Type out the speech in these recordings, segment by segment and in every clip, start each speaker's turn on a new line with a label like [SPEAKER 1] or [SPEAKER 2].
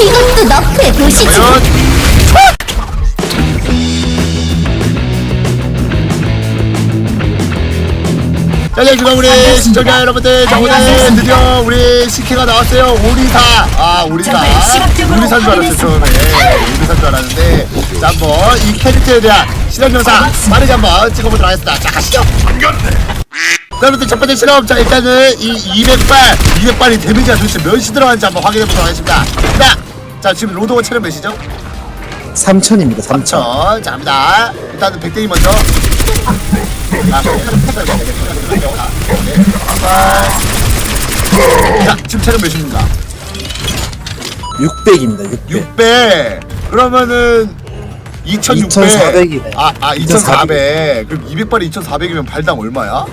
[SPEAKER 1] 이것도 너프에 보시지.
[SPEAKER 2] 지금 우리 시청자 여러분들, 자, 오늘 드디어 우리 시키가 나왔어요. 오리사. 아, 오리사. 오리사인 줄 알았어요, 처음에. 오리사인 줄 알았는데. 자, 한번 이 캐릭터에 대한 실험 영상 빠르게 한번 찍어보도록 하겠습니다. 자, 가시죠. 자, 여러분들 첫 번째 실험. 자, 일단은 이 200발, 200발이 데미지가 도대체 몇이 들어가는지 한번 확인해 보도록 하겠습니다. 자, 자, 지금 로드가 체력 몇이죠?
[SPEAKER 3] 3천입니다 3천
[SPEAKER 2] 자, 자, 갑니다. 일단은 백대기 먼저. 아, 자, 지금 체력 몇입니까?
[SPEAKER 3] 600입니다 600
[SPEAKER 2] 600. 그러면은 2600.
[SPEAKER 3] 2400 이네.
[SPEAKER 2] 아, 아, 2400. 그럼 200발이 2400이면 발당 얼마야?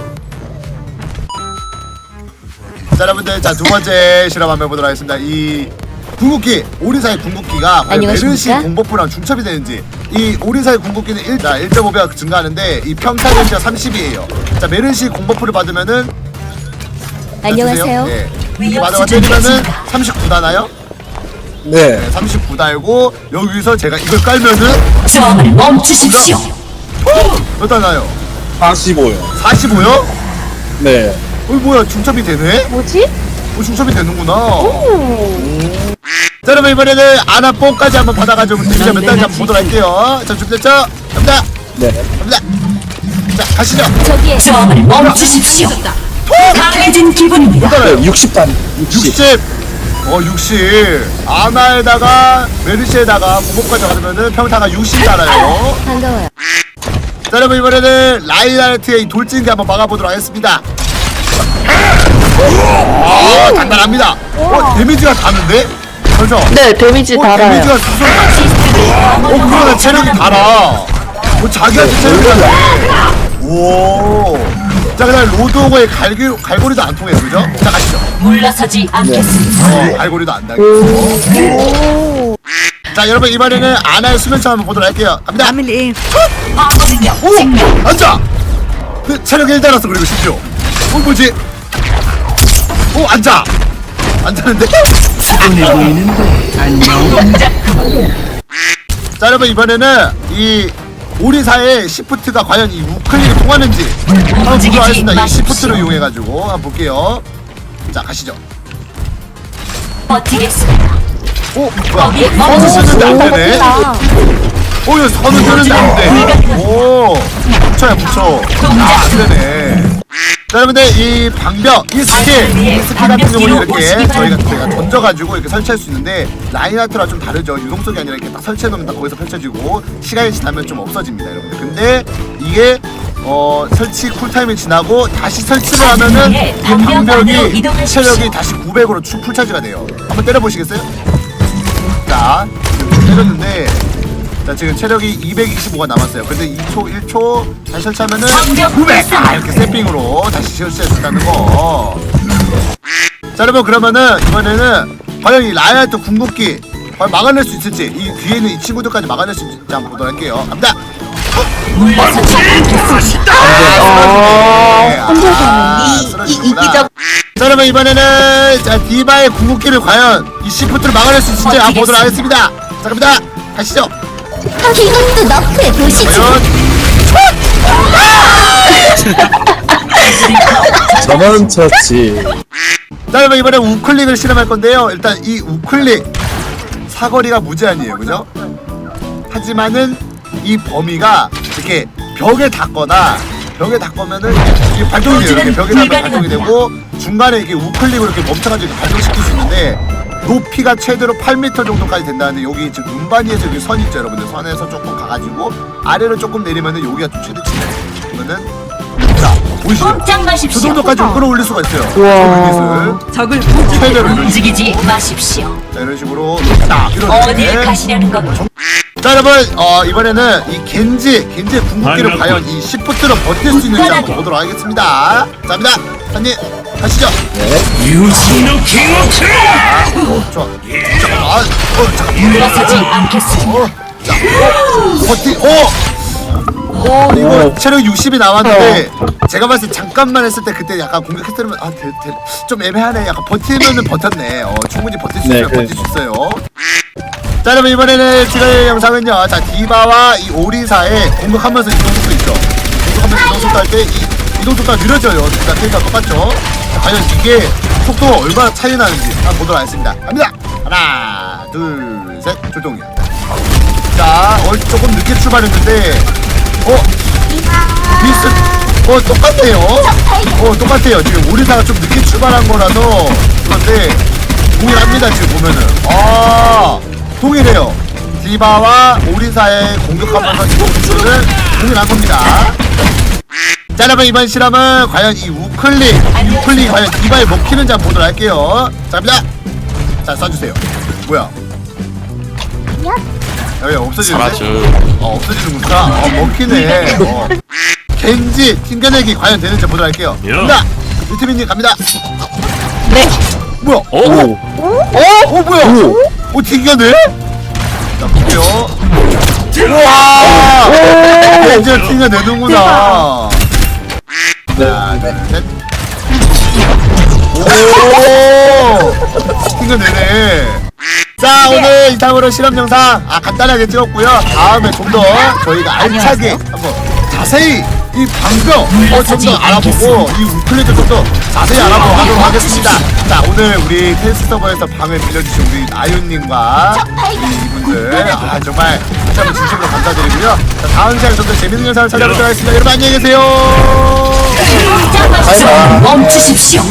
[SPEAKER 2] 자, 여러분들, 자, 두 번째 실험 한번 해 보도록 하겠습니다. 이 궁극기, 오리사의 궁극기가 과연 메르시
[SPEAKER 1] 안녕하십니까?
[SPEAKER 2] 공버프랑 중첩이 되는지. 이 오리사의 궁극기는 1, 자, 1.5배가 증가하는데, 이 평타 데미지가 30이에요. 자, 메르시 공버프를 받으면은.
[SPEAKER 1] 안녕하세요.
[SPEAKER 2] 네. 이렇게 받아가 때리면은 39 나나요?
[SPEAKER 3] 네
[SPEAKER 2] 네, 39 달고, 여기서 제가 이걸 깔면은,
[SPEAKER 4] 저항을 멈추십시오.
[SPEAKER 2] 몇 달나요?
[SPEAKER 3] 45요
[SPEAKER 2] 45요?
[SPEAKER 3] 네
[SPEAKER 2] 어이 뭐야 중첩이 되네?
[SPEAKER 1] 뭐지?
[SPEAKER 2] 어 중첩이 되는구나 자 여러분 이번에는 아나뽕까지 한번 받아가지고 드리자 몇 달인지 한번 보도록 할게요 자 준비됐죠? 갑니다
[SPEAKER 3] 네.
[SPEAKER 2] 갑니다 자 가시죠
[SPEAKER 1] 저기에
[SPEAKER 4] 저항을 멈추십시오. 강해진 기분입니다.
[SPEAKER 2] 몇 달아요?
[SPEAKER 3] 60단 60
[SPEAKER 2] 60 어, 60. 아나에다가, 메르시에다가, 공복까지 받으면은 평타가 60 달아요.
[SPEAKER 1] 반가워요.
[SPEAKER 2] 자, 여러분, 이번에는 이 돌진기 한번 막아보도록 하겠습니다. 아, 단단합니다. 어, 데미지가 다는데? 그죠?
[SPEAKER 5] 네, 데미지
[SPEAKER 2] 어,
[SPEAKER 5] 달아요.
[SPEAKER 2] 데미지가 수술. 어, 그러네. 체력이 달아. 어, 자기한테 체력이 달아. 오. 자, 그 다음에 로드오거의 갈기, 갈고리도 안 통해요. 그죠? 자, 가시죠.
[SPEAKER 4] 물러서지 않겠습니다.
[SPEAKER 2] 어, 갈고리도 안 당했어. 자, 여러분, 이번에는 아나의 수면차 한번 보도록 할게요. 갑니다.
[SPEAKER 4] 방어능력
[SPEAKER 2] 오!
[SPEAKER 4] 증명.
[SPEAKER 2] 앉아! 그 체력 1 달았어, 그리고 심지어. 어, 뭐지? 오, 앉아! 앉았는데? 자, 여러분, 이번에는 이 오리사의 시프트가 과연 이 우클릭이 통하는지 한번 보도록 하겠습니다. 이. 시프트를 이용해가지고 한번 볼게요. 자, 가시죠.
[SPEAKER 4] 버티겠습니다.
[SPEAKER 2] 오, 뭐야? 선을 쓰는데 안 되네?
[SPEAKER 1] 아,
[SPEAKER 2] 오, 이거 선을 쓰는데 안 돼. 오, 붙여야 붙여. 아, 안 되네. 자, 여러분들, 이 방벽, 이 스킬, 이 스킬 같은 경우는 이렇게 저희가 저희가 던져가지고 이렇게 설치할 수 있는데, 라인아트랑 좀 다르죠. 유동성이 아니라 이렇게 딱 설치해놓으면 딱 거기서 펼쳐지고, 시간이 지나면 좀 없어집니다, 여러분들. 근데 이게, 어, 설치 쿨타임이 지나고 다시 설치를 하면은 이 방벽이 체력이 다시 900으로 추 풀차지가 돼요. 한번 때려보시겠어요? 자, 지금 때렸는데, 자, 지금 체력이 225가 남았어요. 근데 2초, 1초 다시 설치하면은 900! 아, 이렇게 세핑으로 다시 설치할 수 있다는 거. 자, 여러분, 그러면은, 이번에는, 과연 이 라이아트 궁극기, 과연 막아낼 수 있을지, 이 뒤에 있는 이 친구들까지 막아낼 수 있을지 한번 보도록 할게요. 갑니다! 아, 쓰러지는구나. 자, 여러분, 이번에는, 자, 디바의 궁극기를 과연 이 시프트를 막아낼 수 있을지 한번 보도록 하겠습니다. 자, 갑니다! 가시죠!
[SPEAKER 1] 이것도 너프에 보시지.
[SPEAKER 2] 과연,
[SPEAKER 3] 전원 처치
[SPEAKER 2] 자 여러분 이번에 우클릭을 실험할 건데요 일단 이 우클릭 사거리가 무제한이에요 그죠? 하지만은 이 범위가 이렇게 벽에 닿거나 벽에 닿으면은 이게 발동이 돼요 이렇게 벽에 닿으면 발동이 되고 중간에 이게 우클릭으로 이렇게 멈춰가지고 발동시킬 수 있는데 높이가 최대로 8m 정도까지 된다는데 여기 지금 눈반이에서 여기 선 있죠 여러분들. 선에서 조금 가가지고 아래로 조금 내리면은 여기가 좀 최대 치네 그러면은 자 보이시죠?
[SPEAKER 4] 꼼짝
[SPEAKER 2] 그
[SPEAKER 4] 마십시오.
[SPEAKER 2] 정도까지 끌어올릴 수가 있어요.
[SPEAKER 3] 우와.
[SPEAKER 4] 적을
[SPEAKER 2] 최대로
[SPEAKER 4] 움직이지 마십시오.
[SPEAKER 2] 자 이런 식으로. 딱 이런
[SPEAKER 4] 어디에 가시려는 겁니까?
[SPEAKER 2] 자 여러분 어, 이번에는 이 겐지 겐지의 궁극기를 과연 이 시프트로 버틸 수 있는지 한번 보도록 하겠습니다. 자 갑니다. 한님 가시죠 어, 좋아 자, 아, 어. 어, 자, 어, 버티 어! 어 이거
[SPEAKER 3] 오.
[SPEAKER 2] 체력 60이 나왔는데 제가 봤을 때 잠깐만 했을 때 그때 약간 공격했으면 아좀 애매하네 약간 버티면은 버텼네 어 충분히 버틸 수
[SPEAKER 3] 네,
[SPEAKER 2] 있어요
[SPEAKER 3] 그래.
[SPEAKER 2] 버틸 수 있어요 자 여러분 이번에는 찍을 영상은요 자 디바와 이 오리사의 공격하면서 이동 속도 있죠 공격하면서 이동 속도 할때이 이동 속도가 느려져요. 둘다 캐릭터 똑같죠? 자, 과연 이게 속도가 얼마나 차이 나는지 한번 보도록 하겠습니다. 갑니다. 하나 둘셋. 조동이야 자 어, 조금 늦게 출발했는데 어? 비슷 어 똑같네요. 어 똑같아요. 지금 오리사가 좀 늦게 출발한 거라서 그런데 동일합니다 지금 보면은. 아 동일해요. 디바와 오리사의 공격하면서 이동 수는 동일한 겁니다 자 여러분 이번 실험은 과연 이 우클릭 이 우클릭 과연 디바에 먹히는지 한번 보도록 할게요 자 갑니다 자 쏴주세요 뭐야 여기 없어지는데?
[SPEAKER 3] 사라져.
[SPEAKER 2] 어 없어지는구나 어 먹히네 어. 겐지 튕겨내기 과연 되는지 보도록 할게요 갑니다 유티민님 갑니다
[SPEAKER 1] 네.
[SPEAKER 2] 뭐야
[SPEAKER 3] 오.
[SPEAKER 2] 어? 어 뭐야 오 튕겨내? 자 볼게요 우와 겐지를 튕겨내는구나 하나 둘 셋 오 튕겨 내네. 자 오늘 이상으로 실험 영상 아 간단하게 찍었고요. 다음에 좀 더 저희가 알차게 한번 자세히 이 방벽 어, 좀 더 알아보고 이 우클릭을 좀 더 자세히 알아보고 하도록 하겠습니다. 자 오늘 우리 테스트 서버에서 방을 빌려주신 우리 아윤님과 이분들 아 정말 다시 한번 진심으로 감사드리고 요자 다음 시간에 좀더 재밌는 영상을 찾아뵙도록 하겠습니다. 여러분 안녕히 계세요.
[SPEAKER 4] 멈추십시오.